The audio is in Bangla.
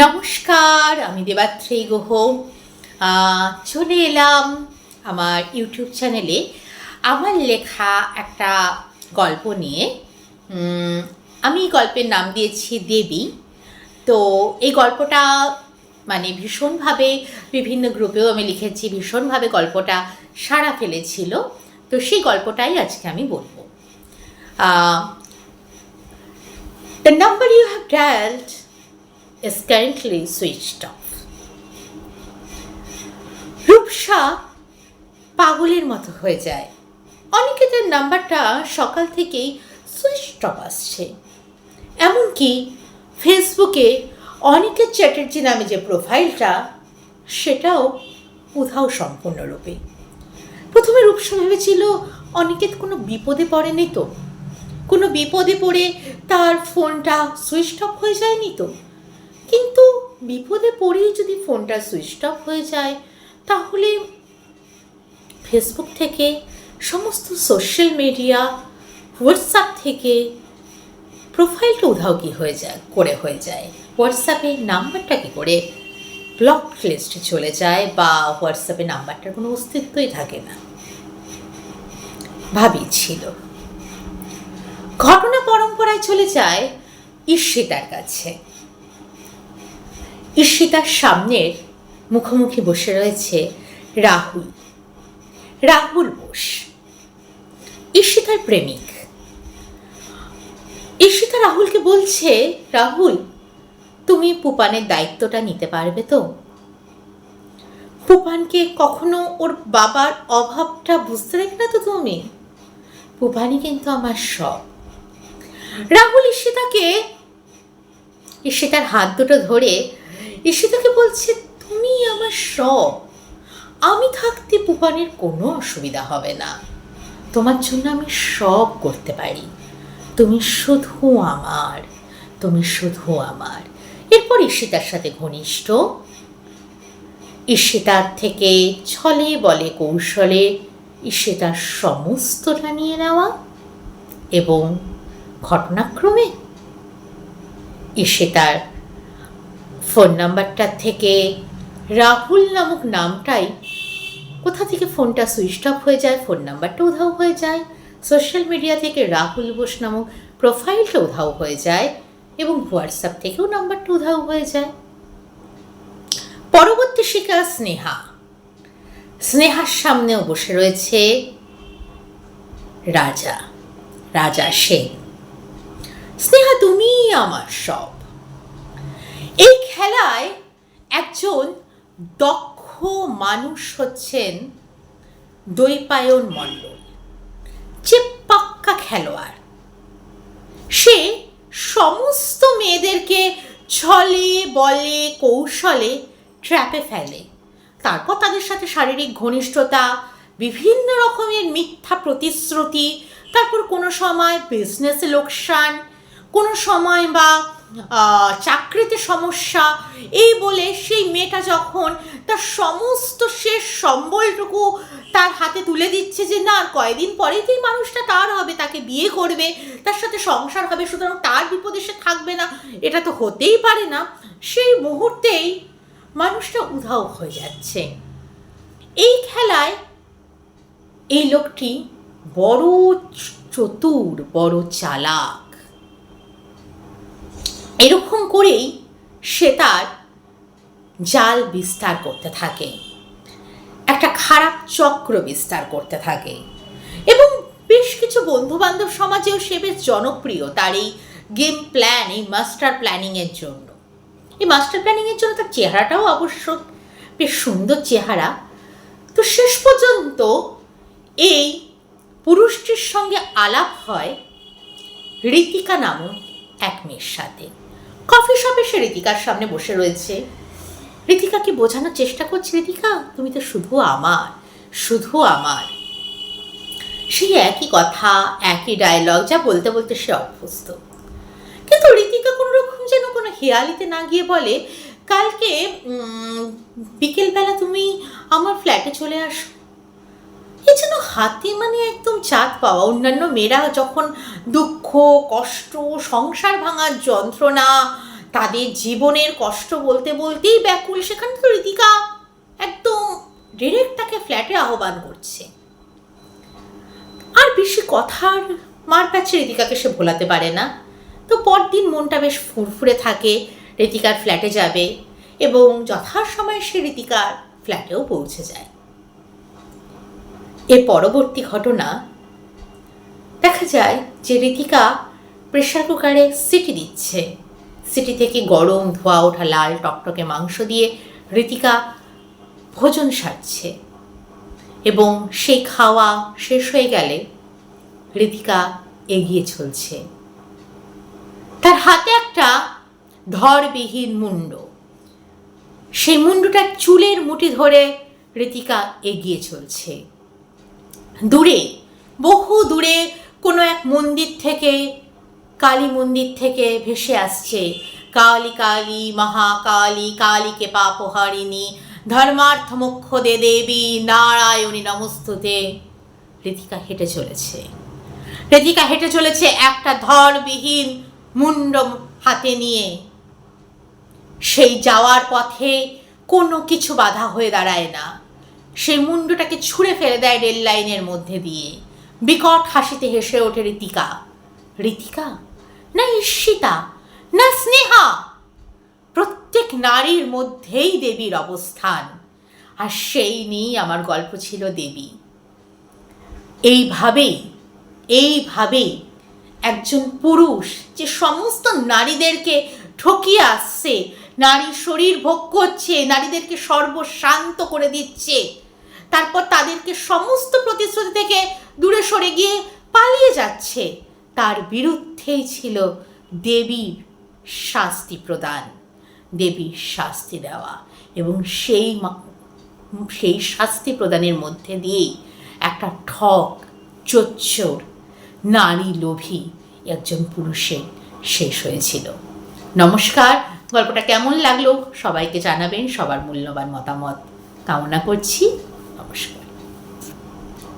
নমস্কার, আমি দেবাত্রী গুহ। চলে এলাম আমার ইউটিউব চ্যানেলে। আমার লেখা একটা গল্প নিয়ে। আমি গল্পের নাম দিয়েছি দেবী। তো এই গল্পটা মানে ভীষণভাবে বিভিন্ন গ্রুপেও আমি লিখেছি, ভীষণভাবে গল্পটা সাড়া ফেলেছিল। তো সেই গল্পটাই আজকে আমি বলব। The The you have dialed is currently switched off. Rupsa পাগলের মতো হয়ে যায়। অনিকেতের নাম্বারটা সকাল থেকেই সুইচ অফ আসছে। এমনকি ফেসবুকে অনিকেত চ্যাটার্জি নামে যে প্রোফাইলটা, সেটাও উধাও সম্পূর্ণরূপে। প্রথমে রূপসা ভেবেছিল অনিকেত কোনো বিপদে পড়েনি তো। কোনো বিপদে পড়ে তার ফোনটা সুইচ অফ হয়ে যায়নি তো। কিন্তু বিপদে পড়েই যদি ফোনটা সুইচ অফ হয়ে যায়, তাহলে ফেসবুক থেকে সমস্ত সোশ্যাল মিডিয়া হোয়াটসঅ্যাপ থেকে প্রোফাইলটা উধাও কি হয়ে যায়, করে হয়ে যায়। হোয়াটসঅ্যাপে নাম্বারটা কি করে? ব্লক লিস্টে চলে যায় বা হোয়াটসঅ্যাপে নাম্বারটার কোনো অস্তিত্বই থাকে না। ভাবিয়েছিল ঘটনা পরম্পরায় চলে যায় ঈর্ষিতার কাছে। ঈর্ষিতার সামনের মুখোমুখি বসে রয়েছে রাহুল। রাহুল বোস, ঈর্ষিতার প্রেমিক। ঈর্ষিতা রাহুলকে বলছে, রাহুল, তুমি পুপানের দায়িত্বটা নিতে পারবে তো? পুপানকে কখনো ওর বাবার অভাবটা বুঝতে দেখে না তো তুমি? পুপানি কিন্তু আমার সব। রাহুল ঈশিতাকে ঈশিতার হাত দুটো ধরে ঈশিতাকে বলছে, তুমি আমার সব। আমি থাকতে পুপানের কোনো অসুবিধা হবে না। তোমার জন্য আমি সব করতে পারি। তুমি শুধু আমার, তুমি শুধু আমার। এরপর ঈশিতার সাথে ঘনিষ্ঠ। ঈশিতার থেকে ছলে বলে কৌশলে ঈশিতার সমস্তটা নিয়ে নেওয়া এবং ঘটনাক্রমে ঈশিতার ফোন নাম্বারটা থেকে রাহুল নামক নামটাই কোথা থেকে ফোনটা সুইচ অফ হয়ে যায়, ফোন নাম্বারটা উধাও হয়ে যায়, সোশ্যাল মিডিয়া থেকে রাহুল বোস নামক প্রোফাইলটা উধাও হয়ে যায় এবং হোয়াটসঅ্যাপ থেকেও নাম্বারটা উধাও হয়ে যায়। পরবর্তী শিকার স্নেহা। স্নেহার সামনেও বসে রয়েছে রাজা রাজা সেন। স্নেহা, তুমিই আমার সব। এই খেলায় একজন দক্ষ মানুষ হচ্ছেন দৈপায়ন মণ্ডল যে পাক্কা খেলোয়াড়। সে সমস্ত মেয়েদেরকে ছলে, বলে, কৌশলে ট্র্যাপে ফেলে। তারপর তাদের সাথে শারীরিক ঘনিষ্ঠতা, বিভিন্ন রকমের মিথ্যা প্রতিশ্রুতি, তারপর কোনো সময় বিজনেসে লোকসান, কোনো সময় বা চাকরিতে সমস্যা, এই বলে সেই মেয়েটা যখন তার সমস্ত শেষ সম্বলটুকু তার হাতে তুলে দিচ্ছে যে না, আর কয়দিন পরেই এই মানুষটা তার হবে, তাকে বিয়ে করবে, তার সাথে সংসার হবে, সুতরাং তার বিপদে সে থাকবে না, এটা তো হতেই পারে না। সেই মুহূর্তেই মানুষটা উধাও হয়ে যাচ্ছে। এই খেলায় এই লোকটি বড় চতুর, বড় চালাক। এরকম করেই সে তার জাল বিস্তার করতে থাকে। একটা খারাপ চক্র বিস্তার করতে থাকে। এবং বেশ কিছু বন্ধু বান্ধব সমাজেও সে বেশ জনপ্রিয় তার এই গেম প্ল্যান এই মাস্টার প্ল্যানিংয়ের জন্য। এই মাস্টার প্ল্যানিংয়ের জন্য তার চেহারাটাও অবশ্য বেশ সুন্দর চেহারা। তো শেষ পর্যন্ত এই পুরুষটির সঙ্গে আলাপ হয় ঋতিকা নামক এক মেয়ের সাথে। কফি শপে সে ঋতিকার সামনে বসে রয়েছে। ঋতিকাকে বোঝানোর চেষ্টা করছে ঋতিকা তুমি তো শুধু আমার শুধু আমার। সেই একই কথা, একই ডায়লগ যা বলতে বলতে সে অভ্যস্ত। কিন্তু ঋতিকা কোনো রকম যেন কোনো হেয়ালিতে না গিয়ে বলে, কালকে বিকেলবেলা তুমি আমার ফ্ল্যাটে চলে আসো। এই যেন হাতে মানে একদম চাঁদ পাওয়া। অন্যান্য মেয়েরা যখন দুঃখ, কষ্ট, সংসার ভাঙার যন্ত্রণা, তাদের জীবনের কষ্ট বলতে বলতেই ব্যাকুল। সেখানে তো রীতিকা একদম ডিরেক্ট তাকে ফ্ল্যাটে আহ্বান করছে। আর বেশি কথার মার প্যাচে রীতিকাকে সে ভোলাতে পারে না। তো পরদিন মনটা বেশ ফুরফুরে থাকে, রীতিকার ফ্ল্যাটে যাবে এবং যথাসময়ে সে রীতিকার ফ্ল্যাটেও পৌঁছে যায়। এর পরবর্তী ঘটনা। দেখা যায় যে রীতিকা প্রেশার কুকারে সিটি দিচ্ছে। সিটি থেকে গরম ধোয়া ওঠা লাল টকটকে মাংস দিয়ে রীতিকা ভোজন সারছে। এবং সেই খাওয়া শেষ হয়ে গেলে রীতিকা এগিয়ে চলছে। তার হাতে একটা ধরবিহীন মুন্ড। সেই মুন্ডটার চুলের মুঠি ধরে রীতিকা এগিয়ে চলছে। দূরে, বহু দূরে কোনো এক মন্দির থেকে, কালী মন্দির থেকে ভেসে আসছে। কালী কালী, মহাকালী কালীকে পাপহারিণী ধর্মার্থ মোক্ষ দে দেবী, নারায়ণী নমস্তুতে। ঋতিকা হেঁটে চলেছে। ঋতিকা হেঁটে চলেছে একটা ধরবিহীন মুন্ড হাতে নিয়ে। সেই যাওয়ার পথে কোনো কিছু বাধা হয়ে দাঁড়ায় না। সেই মুন্ডটাকে ছুঁড়ে ফেলে দেয় রেল লাইনের মধ্যে দিয়ে। বিকট হাসিতে হেসে ওঠে রীতিকা। ঋতিকা না ঈর্ষিতা? না স্নেহা? প্রত্যেক নারীর মধ্যেই দেবীর অবস্থান। আর সেই নিয়েই আমার গল্প ছিল দেবী। এইভাবেই এইভাবেই একজন পুরুষ যে সমস্ত নারীদেরকে ঠকিয়ে আসছে নারী শরীর ভোগ করছে, নারীদেরকে সর্বশান্ত করে দিচ্ছে তারপর তাদেরকে সমস্ত প্রতিশ্রুতি থেকে দূরে সরে গিয়ে পালিয়ে যাচ্ছে। তার বিরুদ্ধেই ছিল দেবীর শাস্তি প্রদান, দেবীর শাস্তি দেওয়া এবং সেই সেই শাস্তি প্রদানের মধ্যে দিয়েই একটা ঠক, চোচ্চর, নারী লোভী একজন পুরুষের শেষ হয়েছিল। নমস্কার, গল্পটা কেমন লাগল? সবাইকে জানাবেন, সবার মূল্যবান মতামত কামনা করছি। নমস্কার